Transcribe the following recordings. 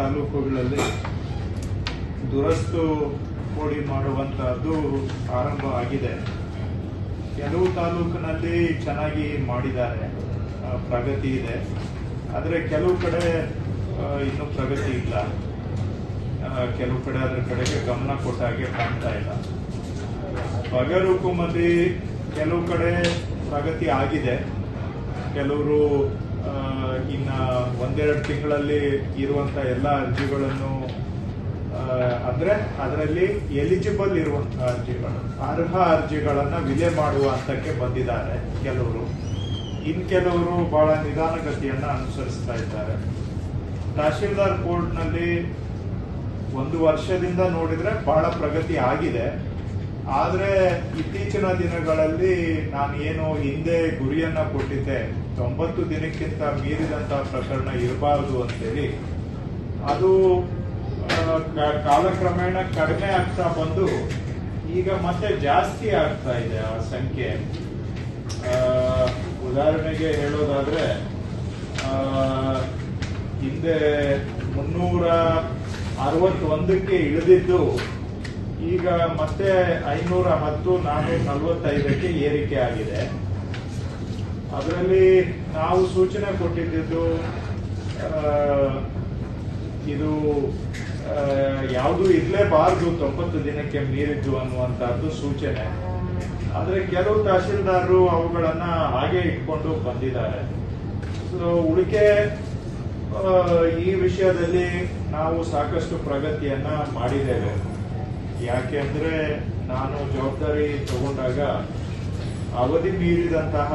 ತಾಲೂಕುಗಳಲ್ಲಿ ದುರಸ್ತು ಕೋಡಿ ಮಾಡುವಂತಹದ್ದು ಆರಂಭ ಆಗಿದೆ. ಕೆಲವು ತಾಲೂಕಿನಲ್ಲಿ ಚೆನ್ನಾಗಿ ಮಾಡಿದ್ದಾರೆ. ಪ್ರಗತಿ ಇದೆ. ಆದರೆ ಕೆಲವು ಕಡೆ ಇನ್ನೂ ಪ್ರಗತಿ ಇಲ್ಲ. ಕೆಲವು ಕಡೆ ಅದರ ಕಡೆಗೆ ಗಮನ ಕೊಟ್ಟ ಹಾಗೆ ಕಾಣ್ತಾ ಇಲ್ಲ. ಬಗರುಕುಮಲ್ಲಿ ಕೆಲವು ಕಡೆ ಪ್ರಗತಿ ಆಗಿದೆ. ಕೆಲವರು ಇನ್ನ ಒಂದೆರಡು ತಿಂಗಳಲ್ಲಿ ಇರುವಂತ ಎಲ್ಲ ಅರ್ಜಿಗಳನ್ನು ಅಂದರೆ ಅಂದ್ರೆ ಅದರಲ್ಲಿ ಎಲಿಜಿಬಲ್ ಇರುವಂತಹ ಅರ್ಜಿಗಳು, ಅರ್ಹ ಅರ್ಜಿಗಳನ್ನ ವಿಲೆ ಮಾಡುವ ಹಂತಕ್ಕೆ ಬಂದಿದ್ದಾರೆ ಕೆಲವರು. ಇನ್ ಕೆಲವರು ಬಹಳ ನಿಧಾನಗತಿಯನ್ನ ಅನುಸರಿಸ್ತಾ ಇದ್ದಾರೆ. ತಹಶೀಲ್ದಾರ್ ಕೋರ್ಟ್ನಲ್ಲಿ ಒಂದು ವರ್ಷದಿಂದ ನೋಡಿದ್ರೆ ಬಹಳ ಪ್ರಗತಿ ಆಗಿದೆ. ಆದ್ರೆ ಇತ್ತೀಚಿನ ದಿನಗಳಲ್ಲಿ ನಾನು ಏನು ಹಿಂದೆ ಗುರಿಯನ್ನ ಕೊಟ್ಟಿದ್ದೆ ತೊಂಬತ್ತು ದಿನಕ್ಕಿಂತ ಮೀರಿದಂತಹ ಪ್ರಕರಣ ಇರಬಾರದು ಅಂತೇಳಿ, ಅದು ಕಾಲಕ್ರಮೇಣ ಕಡಿಮೆ ಆಗ್ತಾ ಬಂದು, ಈಗ ಮತ್ತೆ ಜಾಸ್ತಿ ಆಗ್ತಾ ಇದೆ ಆ ಸಂಖ್ಯೆ. ಉದಾಹರಣೆಗೆ ಹೇಳೋದಾದ್ರೆ ಹಿಂದೆ ಮುನ್ನೂರ ಅರವತ್ತೊಂದಕ್ಕೆ ಇಳಿದಿದ್ದು, ಈಗ ಮತ್ತೆ ಐನೂರ ಹತ್ತು ನಾನೂರ ನಲ್ವತ್ತೈದಕ್ಕೆ ಏರಿಕೆ ಆಗಿದೆ. ಅದರಲ್ಲಿ ನಾವು ಸೂಚನೆ ಕೊಟ್ಟಿದ್ದು ಇದು ಯಾವುದು ಇರಲೇಬಾರದು ತೊಂಬತ್ತು ದಿನಕ್ಕೆ ಮೀರಿದ್ದು ಅನ್ನುವಂತಹದ್ದು ಸೂಚನೆ. ಆದರೆ ಕೆಲವು ತಹಶೀಲ್ದಾರರು ಅವುಗಳನ್ನ ಹಾಗೆ ಇಟ್ಕೊಂಡು ಬಂದಿದ್ದಾರೆ. ಸೊ ಉಳಿಕೆ ಈ ವಿಷಯದಲ್ಲಿ ನಾವು ಸಾಕಷ್ಟು ಪ್ರಗತಿಯನ್ನ ಮಾಡಿದ್ದೇವೆ. ಯಾಕೆಂದ್ರೆ ನಾನು ಜವಾಬ್ದಾರಿ ತಗೊಂಡಾಗ ಅವಧಿ ಮೀರಿದಂತಹ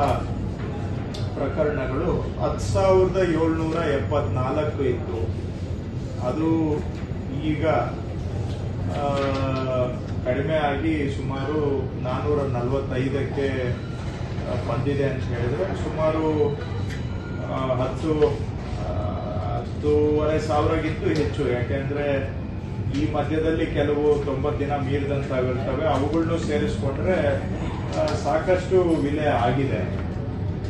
ಪ್ರಕರಣಗಳು ಹತ್ತು ಸಾವಿರದ ಏಳ್ನೂರ ಎಪ್ಪತ್ನಾಲ್ಕು ಇತ್ತು. ಅದು ಈಗ ಕಡಿಮೆ ಆಗಿ ಸುಮಾರು ನಾನ್ನೂರ ನಲವತ್ತೈದಕ್ಕೆ ಬಂದಿದೆ ಅಂತ ಹೇಳಿದ್ರೆ ಸುಮಾರು ಹತ್ತು ಹತ್ತೂವರೆ ಸಾವಿರಗಿಂತೂ ಹೆಚ್ಚು. ಯಾಕೆಂದ್ರೆ ಈ ಮಧ್ಯದಲ್ಲಿ ಕೆಲವು ತೊಂಬತ್ತು ದಿನ ಮೀರಿದಂತಾಗಿರ್ತವೆ. ಅವುಗಳನ್ನು ಸೇರಿಸ್ಕೊಂಡ್ರೆ ಸಾಕಷ್ಟು ವಿಲೆ ಆಗಿದೆ.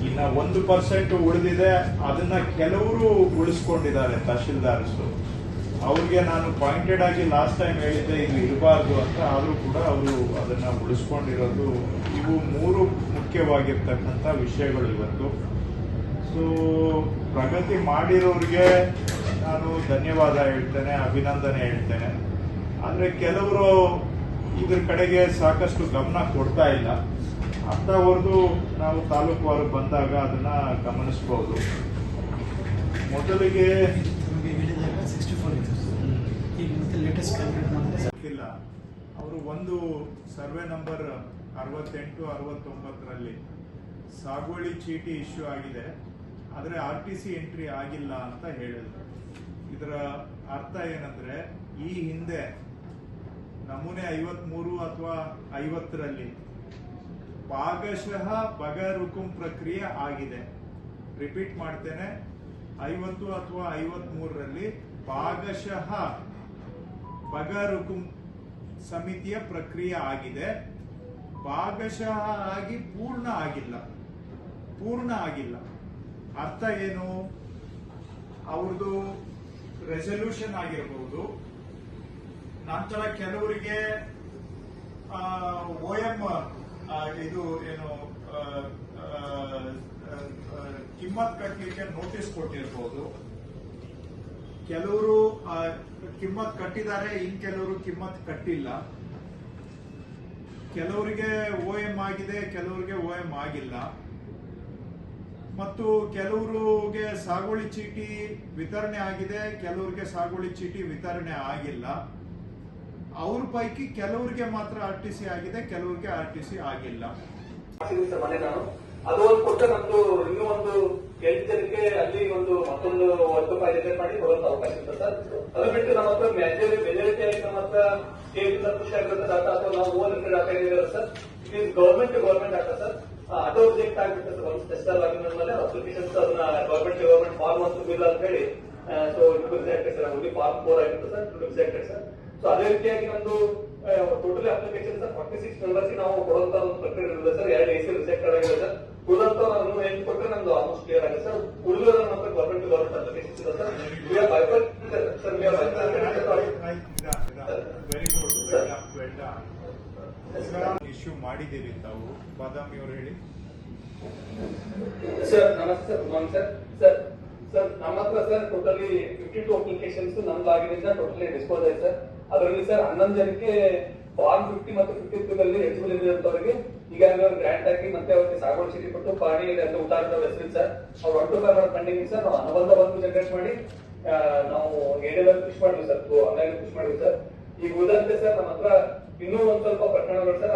ಇನ್ನ ಒಂದು ಪರ್ಸೆಂಟ್ ಉಳಿದಿದೆ, ಅದನ್ನ ಕೆಲವರು ಉಳಿಸ್ಕೊಂಡಿದ್ದಾರೆ ತಹಶೀಲ್ದಾರ್ಸು. ಅವ್ರಿಗೆ ನಾನು ಪಾಯಿಂಟೆಡ್ ಆಗಿ ಲಾಸ್ಟ್ ಟೈಮ್ ಹೇಳಿದ್ದೆ, ಇದು ಇರಬಾರ್ದು ಅಂತ, ಆದ್ರೂ ಕೂಡ ಅವರು ಅದನ್ನ ಉಳಿಸ್ಕೊಂಡಿರೋದು. ಇವು ಮೂರು ಮುಖ್ಯವಾಗಿರ್ತಕ್ಕಂಥ ವಿಷಯಗಳು ಇವತ್ತು. ಸೊ ಪ್ರಗತಿ ಮಾಡಿರೋರಿಗೆ ನಾನು ಧನ್ಯವಾದ ಹೇಳ್ತೇನೆ, ಅಭಿನಂದನೆ ಹೇಳ್ತೇನೆ. ಆದರೆ ಕೆಲವರು ಇದ್ರ ಕಡೆಗೆ ಸಾಕಷ್ಟು ಗಮನ ಕೊಡ್ತಾ ಇಲ್ಲ. ಅಂತವರೆಗೂ ನಾವು ತಾಲೂಕುವಾರು ಬಂದಾಗ ಅದನ್ನ ಗಮನಿಸಬಹುದು ಮೊದಲಿಗೆ ಗೊತ್ತಿಲ್ಲ ಅವರು ಒಂದು ಸರ್ವೆ ನಂಬರ್ ಅರವತ್ತೆಂಟು ಅರವತ್ತೊಂಬತ್ತರಲ್ಲಿ ಸಾಗುವಳಿ ಚೀಟಿ ಇಶ್ಯೂ ಆಗಿದೆ. ಆದರೆ ಆರ್ ಟಿ ಸಿ ಎಂಟ್ರಿ ಆಗಿಲ್ಲ ಅಂತ ಹೇಳಿದ್ರು. ಇದರ ಅರ್ಥ ಏನಂದ್ರೆ ಈ ಹಿಂದೆ ನಮೂನೆ ಐವತ್ಮೂರು ಅಥವಾ ಐವತ್ತರಲ್ಲಿ ಭಾಗಶಃ ಬಗರುಕುಂ ಪ್ರಕ್ರಿಯೆ ಆಗಿದೆ. ರಿಪೀಟ್ ಮಾಡ್ತೇನೆ. ಐವತ್ತು ಅಥವಾ ಐವತ್ ಮೂರರಲ್ಲಿ ಭಾಗಶಃ ಬಗರುಕುಂ ಸಮಿತಿಯ ಪ್ರಕ್ರಿಯೆ ಆಗಿದೆ. ಭಾಗಶಃ ಆಗಿ ಪೂರ್ಣ ಆಗಿಲ್ಲ. ಪೂರ್ಣ ಆಗಿಲ್ಲ. ಅರ್ಥ ಏನು? ಅವ್ರದ್ದು ರೆಸಲ್ಯೂಷನ್ ಆಗಿರಬಹುದು ನಂತರ ಕೆಲವರಿಗೆ ಓ ಎಂ ಇದು ಏನು ಕಿಮ್ಮತ್ ಕಟ್ಟಲಿಕ್ಕೆ ನೋಟಿಸ್ ಕೊಟ್ಟಿರಬಹುದು ಕೆಲವರು ಕಿಮ್ಮತ್ ಕಟ್ಟಿದ್ದಾರೆ, ಇನ್ ಕೆಲವರು ಕಿಮ್ಮತ್ ಕಟ್ಟಿಲ್ಲ. ಕೆಲವರಿಗೆ ಓ ಎಂ ಆಗಿದೆ, ಕೆಲವರಿಗೆ ಓ ಎಂ ಆಗಿಲ್ಲ. ಮತ್ತು ಕೆಲವರಿಗೆ ಸಾಗುವಳಿ ಚೀಟಿ ವಿತರಣೆ ಆಗಿದೆ, ಕೆಲವರಿಗೆ ಸಾಗುವಳಿ ಚೀಟಿ ವಿತರಣೆ ಆಗಿಲ್ಲ. ಅವ್ರ ಪೈಕಿ ಕೆಲವರಿಗೆ ಮಾತ್ರ ಆರ್ ಟಿ ಸಿ ಆಗಿದೆ, ಕೆಲವರಿಗೆ ಆರ್ ಟಿ ಸಿ ಆಗಿಲ್ಲ. ಮನೆ ನಾನು ಅದು ಒಂದು ಕೊಟ್ಟ ನಮ್ದು ಇನ್ನೂ ಒಂದು ಎಂಟು ಜನಕ್ಕೆ ಅಲ್ಲಿ ಒಂದು ಮತ್ತೊಂದು ಒಂದು ಕಾಯ್ದೆ ಮಾಡಿ ಬರುವಂತ ಅವಕಾಶ ಇದೆ ಸರ್. ಅದು ಬಿಟ್ಟು ನಮ್ಮ ಹತ್ರ ಮೆಜಾರಿ ಮೆಜಾರಿಟಿ ಆಗಿ ನಮ್ಮ ಹತ್ರ ಸ್ಟೇಟ್ ಖುಷಿ ಆಗಿರುತ್ತೆ ಡಾಟಾ ಅಥವಾ ನಾವು ಓನ್ ಹಂಡ್ರೆಡ್ ಡಾಟಾ ಏನಿದೆ sir it is government government data sir. ಅದು ರಿಜೆಕ್ಟ್ ಆಗಿಬಿಟ್ಟು ಸರ್, ಒಂದು ಸ್ಪೆಷಲ್ ಆಗಿ ಮೇಲೆ ಅಪ್ಲಿಕೇಶನ್ಸ್ ಅದನ್ನ ಗವರ್ಮೆಂಟ್ ಗವರ್ಮೆಂಟ್ ಫಾರ್ಮ್ ಒಂದು ಬಿಲ್ ಅಂತ ಹೇಳಿ so it rejected sir only form four ಆಗಿತ್ತು ಸರ್, ಇದು ರಿಜೆಕ್ಟೆಡ್ ಸರ್. ಸೊ ಅದೇ ರೀತಿಯಾಗಿ ನಮ್ದು totally application sir forty six members ನಾವು ಕೊಡುವಂತ ಒಂದು ಪ್ರಕ್ರಿಯೆ ಇರುತ್ತೆ ಸರ್. ಎರಡು ಎ ಸಿ ರಿಜೆಕ್ಟೆಡ್ ಆಗಿದೆ ಸರ್. ಉಳಿದಂತ ನಾನು ಎಂಟು ಕೊಟ್ಟರೆ ನಮ್ದು ಆಲ್ಮೋಸ್ಟ್ ಕ್ಲಿಯರ್ ಆಗಿದೆ ಸರ್. ಉಳಿದ ನಮ್ಮ ಗೌರ್ಮೆಂಟ್ ಗೌರ್ಮೆಂಟ್ ಗವರ್ಮೆಂಟ್ ಅಪ್ಲಿಕೇಶನ್ಸ್ ಇದೆ ಸರ್. ವಿ ಆರ್ ಬೈಪರ್ ಸರ್ ವಿ ಆರ್ ಬೈಪರ್ ವೆರಿ ಗುಡ್ Sir. ಇಶ್ಯೂ ಮಾಡಿದ್ದೀರಿ ತಾವು. ಬಾದಾಮಿ ಅವರು ಹೇಳಿ. ಸರ್ ನಮಸ್ತೆ sir good sir. Sir sir ನಮ್ಮ ಹತ್ರ sir totally fifty two applications ನಮ್ದು ಆಗಿದ್ದರಿಂದ ಟೋಟಲಿ ಡಿಸ್ಪೋಸ್ ಆಯ್ತು ಸರ್ ಅದರಲ್ಲಿ ಸರ್ ಹನ್ನೊಂದು ಜನಕ್ಕೆ ಫಾರ್ಮ್ ಫಿಫ್ಟಿ ಮತ್ತು ಫಿಫ್ಟಿ ಟೂ ಅಲ್ಲಿ ಎಲಿಜಿಬಲ್ ಇರುವಂತವರಿಗೆ ಈಗಾಗಲೇ ಗ್ರಾಂಟ್ ಹಾಕಿ ಮತ್ತೆ ಅವ್ರಿಗೆ ಸಾಗುವಳಿ ಚೀಟಿ ಕೊಟ್ಟು ಪಾಣಿ ಅಂತ ಊಟ ಹೆಸರು ಸರ್. ಅವ್ರು ಒಟ್ಟು ಟು ಫಂಡಿಂಗ್ ಸರ್ ನಾವು ಅನುಬಂಧ ಒಂದು ಜನರೇಟ್ ಮಾಡಿ ನಾವು ಏನೇನಾದ್ರು ಪುಷ್ ಮಾಡಿದ್ವಿ ಸರ್. ಆನ್ಲೈನ್ ಪುಷ್ ಮಾಡಿದ್ವಿ ಸರ್. ಈಗ ಉಳಿದಂತೆ ಸರ್ ನಮ್ಮ ಹತ್ರ ಇನ್ನೂ ಒಂದ್ ಸ್ವಲ್ಪ ಪ್ರಕರಣಗಳು ಸರ್